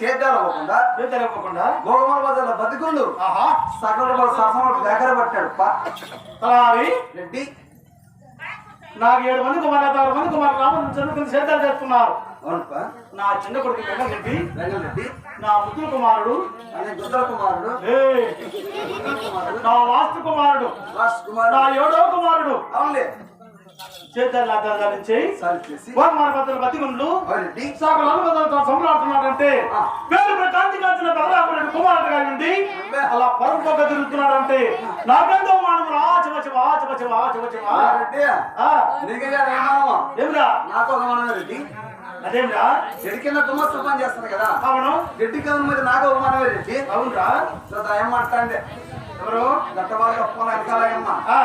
చేతులు ఇవ్వకుండా గోగమల బజార్లో బతికుండు ఆహా. సకల ససముడు దగ్గర పట్టాడు. తలారి. రెడ్డి. నాకు ఏడు మంది కుమారులు ఆరు మంది కుమారులు రామని చదువుకుని సేద్యాలు చేస్తున్నారు. నా చిన్న కొడుకు వెంకటరెడ్డి రంగరెడ్డి నా ముద్దుల కుమారుడు. అనే గుద్దల కుమారుడు. నా వాస్తు కుమారుడు. నా ఏడో కుమారుడు. అవునులే. చేద్దాలు అర్థాలించి సారి చేసి. గోకుమార పత్రులు బతికుండ్లు అనుమతులతో. పేరు కాంతి కుమారుడు గారి నుండి అలా పరుపుగా తిరుగుతున్నాడంటే నాకెంతో మానవులు ఆ చివ చివ ఆ చివ చివ ఆ. చివ చివ ఏమిరా? మనమే రెడ్డి. అదేమిరా? కింద తుమ్మస్సు పని చేస్తాను కదా. అవును. రెడ్డి కింద మీద నాకు ఒక మనమే రెడ్డి. అవునురా. ఏమంటే ఎవరు? గట్ట వాళ్ళు ఒప్పుకున్న వెనకాలమ్మా ఆ,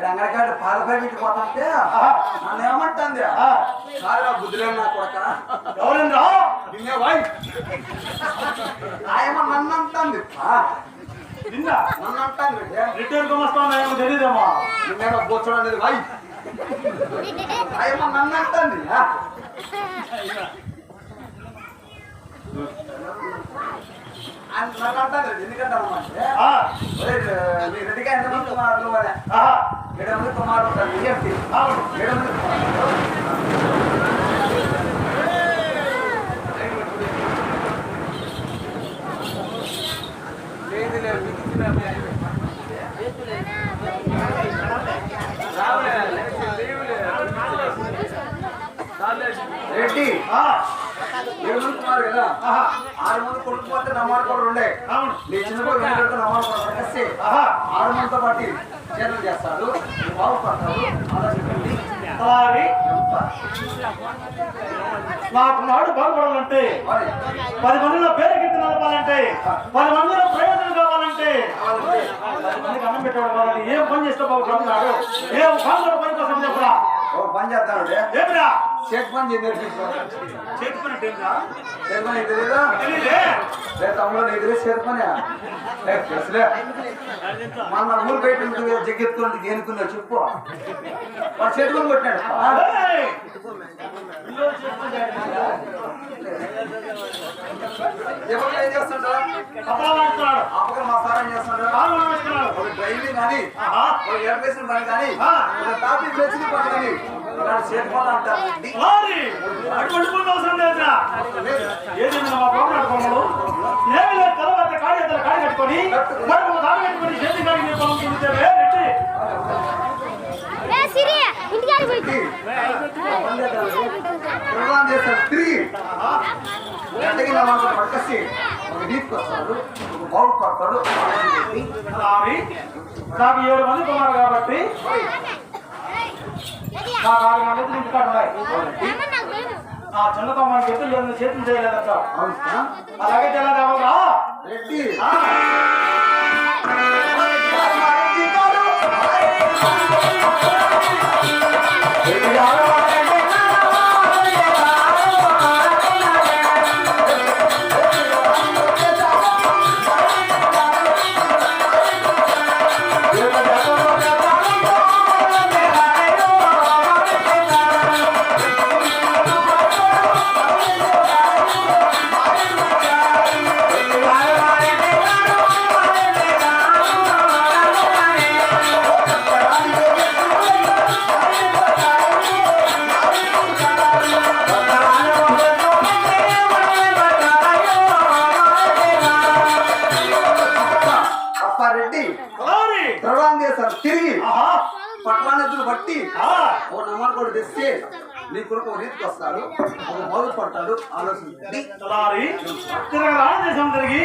ఇక్కడ అంగడికాడు పాల ప్యాకెట్ పోతాంటే నన్ను ఏమంటుంది కాదురా బుద్ధిలేని నా కొడక ఎవరండ్రా? నిన్నే వాయ్. ఆయమ్మ నన్ను అంటుంది. నిన్న? రెడ్డి రిటైర్ గుమస్తాను ఏమో తెలియదేమా. నిన్నేమో బోచడం అనేది వాయ్. ఆయమ్మ నన్ను అంటుంది. నన్ను అంటాను ఎందుకంటే రెడ్డిగా ఎంతమంది కుమారులు అని ఆహా, ఏడు మంది కుమారులు ఉంటారు ఏంటి అవును ఏడు మంది కుమారులు లేదు లేదు రెడ్డి ఆ, ఏడు మంది కుమారు కదా ఆహా, ఆరు మంది కొడుకు పోతే నమ్మారు కూడా ఉండే అవును నీ చిన్న కొడుకు ఎందుకంటే నమ్మారు కూడా కలిసి ఆహా, ఆరు మందితో పాటు చేతులు చేస్తాడు బాగుపడతాడు అలాగే నాకు నాడు బాగుపడాలంటే పది మందిలో పేరు కింద నిలపాలంటే పది మందిలో ప్రయోజనం కావాలంటే కావాలంటే పది మందికి అన్నం పెట్టేవాడు కావాలి. ఏం పని చేస్తే బాగుపడుతున్నాడు ఏం కాంగ్రెస్ పని కోసం చెప్పరా? ఓ పని చేస్తాడు. ఏమిరా? పని తెలుసులే. మన ఊరు బయట ఉంటుంది దేనికున్నా చెప్పు. వాడు చేతి పని కొట్టినాడు. ఎవరు ఏం చేస్తుంటా తప్పలా వాడుతున్నాడు. ఆ పక్కన మా సార్ ఏం. ఒక డ్రైవింగ్ కానీ పని టాపిక్ వేసిన పని కానీ అవసరం లేదురా. ఏదైనా మా బాబు నడుకోమలు ఏమి లేదు తర్వాత కాడి ఎద్దరు కాడి కట్టుకొని మరొక దారి కట్టుకొని చేతి కాడి మీద పొలం దున్నితే రెట్టి ఏ సిరి ఇంటికి పోయి ప్రోగ్రామ్ చేస్తాడు తిరిగి గంటకి నా మాట పట్టుకొచ్చి ఒక డీప్ వస్తాడు ఒక బౌల్ కొడతాడు. అలాగే నాకు ఏడు మంది కుమారు కాబట్టి నాకు ఆరు మంది ఇంటికాడ ఉన్నాయి. ఆ చిన్న తమ్మానికి ఎద్దులు ఏమైనా చేతులు చేయలేదంట. అలాగే తెల్లదేవరా రెడ్డి. అప్పారెడ్డి కూడా తెస్తే నీ కొడుకు ఒక రీతికి వస్తాడు ఒక మొదలు పడతాడు ఆలోచించండి తలారి తిరగ దేశం తిరిగి?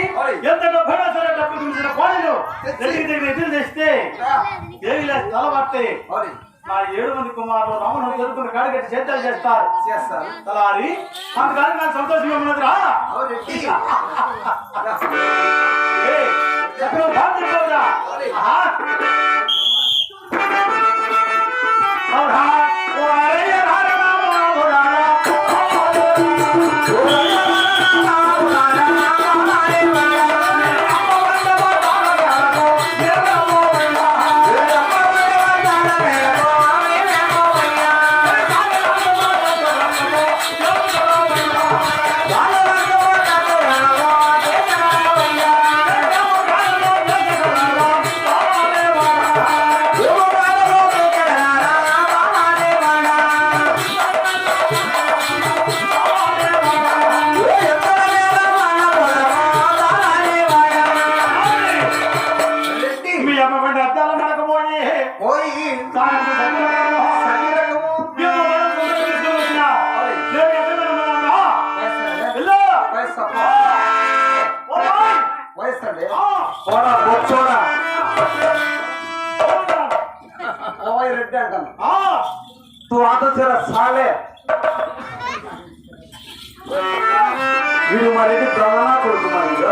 ఎంత డబ్బైనా సరే డబ్బు చూసిన కోడలు? దగ్గరికి దగ్గర ఎదురు తెస్తే ఏమి లేదు తల పట్టే మరి నా ఏడు మంది కుమారులు రామను ఎదుర్కొని కాడిగట్టి సేద్యాలు చేస్తారు. చేస్తారు. తలారి అందుకని నాకు సంతోషంగా ఉన్నదిరా అవునండి ఏ, ఓవై రెడ్డి అంటాను. ఆ! తూ ఆత తెర సాలే. వీడు మా రెడ్డి దొంగనా కొడుకు మా వీడు.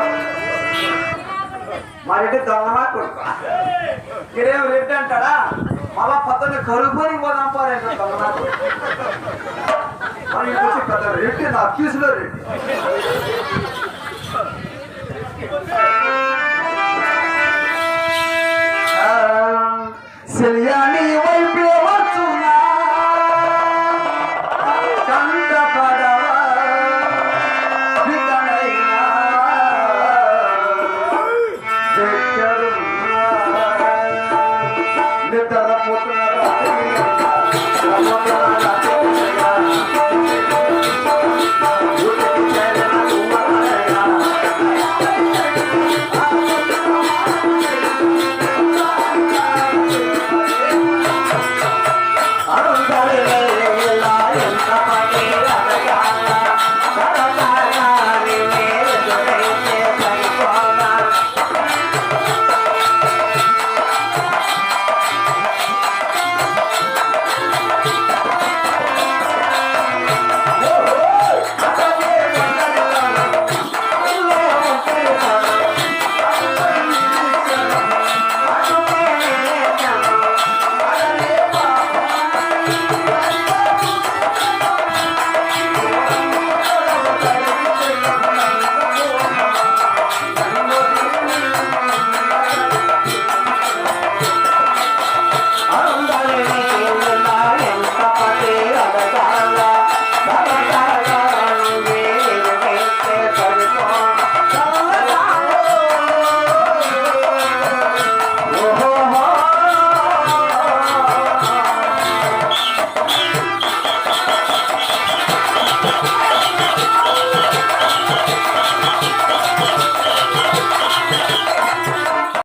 మా రెడ్డి దొంగనా కొడుకు. ఇదేం రెడ్డి అంటాడా? మళ్ళా పక్కన కరుపుని పోదాం పారేంట దొంగనా కొడుకు. మరి పెద్ద రెడ్డి నా క్యూసులో రెడ్డి. సెలియాని వైపే వచ్చున్నా కంట పడవా వికనైనా దగ్గరున్నా నిద్ర